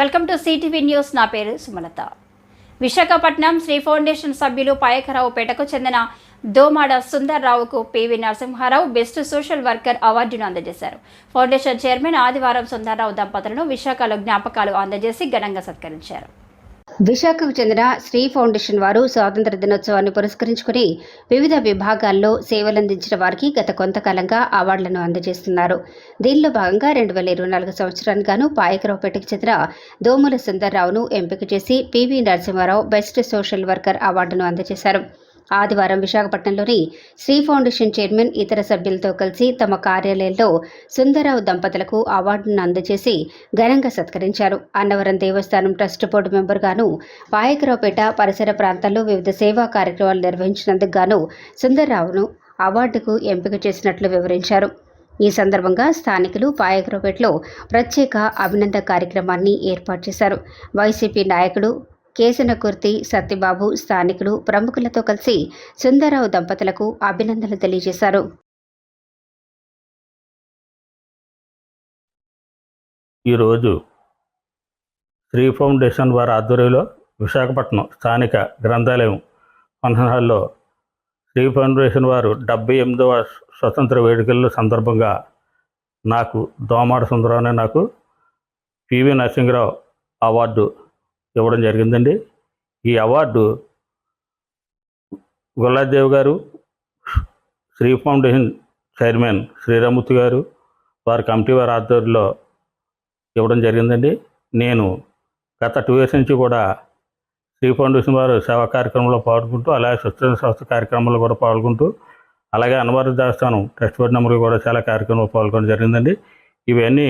Welcome to CTV news. నా పేరు Sumalatha. Visakhapatnam Shri foundation సభ్యులు పాయకరావుపేటకు చెందిన Domada సుందర్రావుకు PV Narasimha Rao best social worker అవార్డును అందజేశారు. ఫౌండేషన్ చైర్మన్ ఆదివారం సుందర్రావు దంపతులను విశాఖలో జ్ఞాపకాలు అందజేసి ఘనంగా సత్కరించారు. విశాఖకు చెందిన శ్రీ ఫౌండేషన్ వారు స్వాతంత్ర దినోత్సవాన్ని పురస్కరించుకుని వివిధ విభాగాల్లో సేవలందించిన వారికి గత కొంతకాలంగా అవార్డులను అందజేస్తున్నారు. దీనిలో భాగంగా రెండు వేల ఇరవై నాలుగు సంవత్సరానికి గాను పాయకరావుపేటకు చెందిన దోముల సుందర్రావును ఎంపిక చేసి PV Narasimha Rao best social worker అవార్డును అందజేశారు. ఆదివారం విశాఖపట్నంలోని శ్రీ ఫౌండేషన్ చైర్మన్ ఇతర సభ్యులతో కలిసి తమ కార్యాలయంలో సుందరరావు దంపతులకు అవార్డును అందజేసి ఘనంగా సత్కరించారు. అన్నవరం దేవస్థానం ట్రస్ట్ బోర్డు మెంబర్గాను పాయకరావుపేట పరిసర ప్రాంతాల్లో వివిధ సేవా కార్యక్రమాలు నిర్వహించినందుకు గాను సుందర్రావును అవార్డుకు ఎంపిక చేసినట్లు వివరించారు. ఈ సందర్భంగా స్థానికులు పాయకరావుపేటలో ప్రత్యేక అభినందన కార్యక్రమాన్ని ఏర్పాటు చేశారు. వైసీపీ నాయకుడు కేసనకుర్తి సత్యబాబు స్థానికులు ప్రముఖులతో కలిసి సుందరరావు దంపతులకు అభినందనలు తెలియజేశారు. ఈరోజు శ్రీ ఫౌండేషన్ వారి ఆధ్వర్యంలో విశాఖపట్నం స్థానిక గ్రంథాలయం ఫంక్షన్ హాల్లో శ్రీ ఫౌండేషన్ వారు డెబ్బై ఎనిమిదవ స్వతంత్ర వేడుకల సందర్భంగా నాకు దోమాడ సుందరం అనే నాకు పివి నరసింహరావు అవార్డు ఇవ్వడం జరిగిందండి. ఈ అవార్డు గుల్లాదేవ్ గారు శ్రీ ఫౌండేషన్ చైర్మన్ శ్రీరామూర్తి గారు వారి కమిటీ వారి ఆధ్వర్యంలో ఇవ్వడం జరిగిందండి. నేను గత టూ ఇయర్స్ నుంచి కూడా శ్రీ ఫౌండేషన్ వారు సేవా కార్యక్రమంలో పాల్గొంటూ అలాగే స్వచ్ఛంద సంస్థ కార్యక్రమంలో కూడా పాల్గొంటూ అలాగే అన్నవరం దేవస్థానం ట్రస్ట్ బోర్డు నెంబర్ కూడా చాలా కార్యక్రమంలో పాల్గొనడం జరిగిందండి. ఇవన్నీ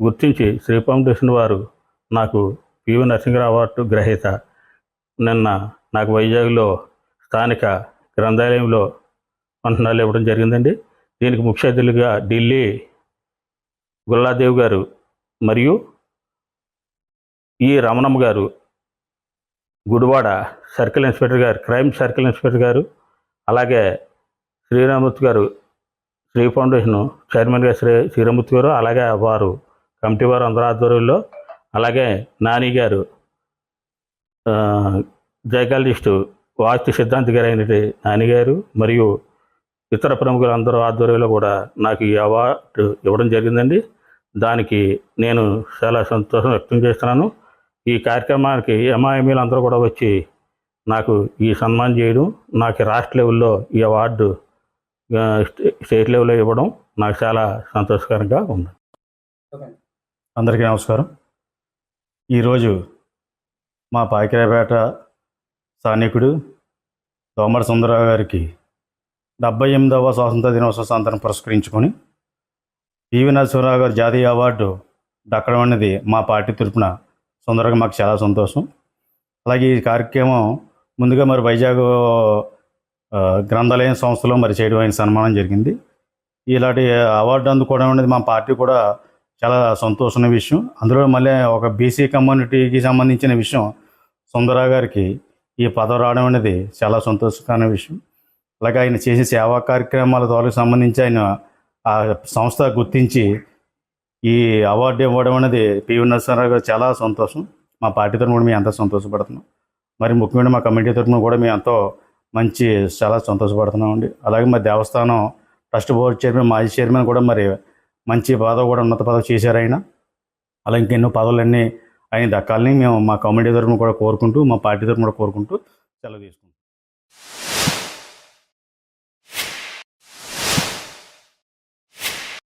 గుర్తించి శ్రీ ఫౌండేషన్ వారు నాకు పివి నరసింహరావు అవార్డు గ్రహీత. నిన్న నాకు వైజాగ్లో స్థానిక గ్రంథాలయంలో వంటనాలు ఇవ్వడం జరిగిందండి. దీనికి ముఖ్య అతిథులుగా ఢిల్లీ గుల్లాదేవ్ గారు మరియు ఈ రమణమ్మ గారు గుడివాడ సర్కిల్ ఇన్స్పెక్టర్ గారు క్రైమ్ సర్కిల్ ఇన్స్పెక్టర్ గారు అలాగే శ్రీరామూర్తి గారు శ్రీ ఫౌండేషన్ చైర్మన్గా శ్రీ శ్రీరామూర్తి గారు అలాగే వారు కమిటీ వారు అందరి ఆధ్వర్యంలో అలాగే నాని గారు జైకాలజిస్టు వాస్తు సిద్ధాంతి గారు అయిన నాని గారు మరియు ఇతర ప్రముఖులు అందరూ ఆధ్వర్యంలో కూడా నాకు ఈ అవార్డు ఇవ్వడం జరిగిందండి. దానికి నేను చాలా సంతోషం వ్యక్తం చేస్తున్నాను. ఈ కార్యక్రమానికి ఎంఐఎంఈలు అందరూ కూడా వచ్చి నాకు ఈ సన్మానం చేయడం నాకు రాష్ట్ర లెవెల్లో ఈ అవార్డు స్టేట్ లెవెల్లో ఇవ్వడం నాకు చాలా సంతోషకరంగా ఉంది. అందరికీ నమస్కారం. ఈరోజు మా పాకిరాపేట స్థానికుడు దోమర సుందరరావు గారికి డెబ్బై ఎనిమిదవ స్వాతంత్ర దినోత్సవ సందర్భం పురస్కరించుకొని పివి నరసింహరావు గారు జాతీయ అవార్డు దక్కడం అనేది మా పార్టీ తరపున సుందరగా మాకు చాలా సంతోషం. అలాగే ఈ కార్యక్రమం ముందుగా మరి వైజాగ్ గ్రంథాలయం సంస్థలో మరి చేయడం ఆయన సన్మానం జరిగింది. ఇలాంటి అవార్డు అందుకోవడం అనేది మా పార్టీ కూడా చాలా సంతోషమైన విషయం. అందులో మళ్ళీ ఒక బీసీ కమ్యూనిటీకి సంబంధించిన విషయం సుందరా గారికి ఈ పదవి రావడం అనేది చాలా సంతోషకరమైన విషయం. అలాగే ఆయన చేసే సేవా కార్యక్రమాల ద్వారా సంబంధించి ఆయన ఆ సంస్థ గుర్తించి ఈ అవార్డు ఇవ్వడం అనేది పివి నరసింహారావు గారు చాలా సంతోషం. మా పార్టీ తరఫున కూడా మేము ఎంతో సంతోషపడుతున్నాం. మరి ముఖ్యమైన మా కమిటీ తరఫున కూడా మేము ఎంతో మంచి చాలా సంతోషపడుతున్నాం అండి అలాగే మా దేవస్థానం ట్రస్ట్ బోర్డు చైర్మన్ మాజీ చైర్మన్ కూడా మరి మంచి పదవి కూడా ఉన్నత పదవి చేశారు ఆయన. అలా ఇంకెన్నో పదవులన్నీ ఆయన దక్కాలని మేము మా కామెడీ తరఫున కూడా కోరుకుంటూ మా పార్టీ తరఫున కూడా కోరుకుంటూ సెలవు తీసుకుంటాం